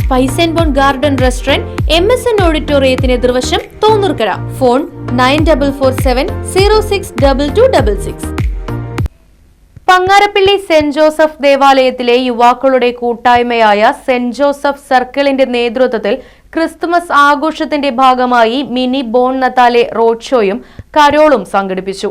Spice and bone garden restaurant M S N ഓഡിറ്റോറിയത്തിന് എതിർവശം Thonnurkara. Phone nine double four seven zero six double two double six. Pangarappally saint Joseph ദേവാലയത്തിലെ യുവാക്കളുടെ കൂട്ടായ്മയായ saint Joseph സർക്കിളിന്റെ നേതൃത്വത്തിൽ Christmas ആഘോഷത്തിന്റെ ഭാഗമായി mini bone നത്താലെ road ഷോയും കരോളും സംഘടിപ്പിച്ചു.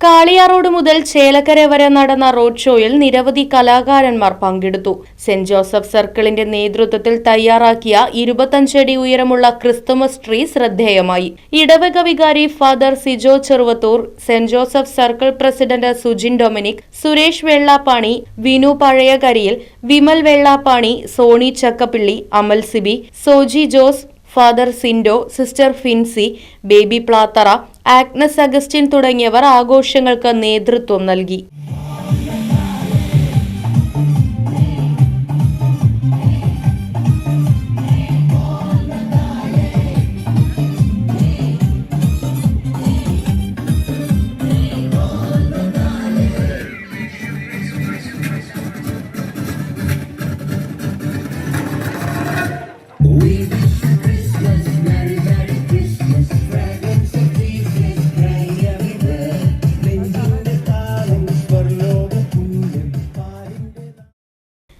കാളിയാറോഡ് മുതൽ ചേലക്കര വരെ നടന്ന റോഡ് ഷോയിൽ നിരവധി കലാകാരന്മാർ പങ്കെടുത്തു. സെന്റ് ജോസഫ് സർക്കിളിന്റെ നേതൃത്വത്തിൽ തയ്യാറാക്കിയ ഇരുപത്തഞ്ചടി ഉയരമുള്ള ക്രിസ്തുമസ് ട്രീ ശ്രദ്ധേയമായി. ഇടവക വികാരി father Sijo Cheruvathur saint Joseph circle president Sujin Dominic Suresh Vellappani Vinu പഴയകരിയിൽ Vimal Vellappani Soni Chakkappilly Amal Sibi Soji Jose father Sindo sister Finsy Baby Plathara Agnes Augustine തുടങ്ങിയവർ ആഘോഷങ്ങൾക്ക് നേതൃത്വം നൽകി.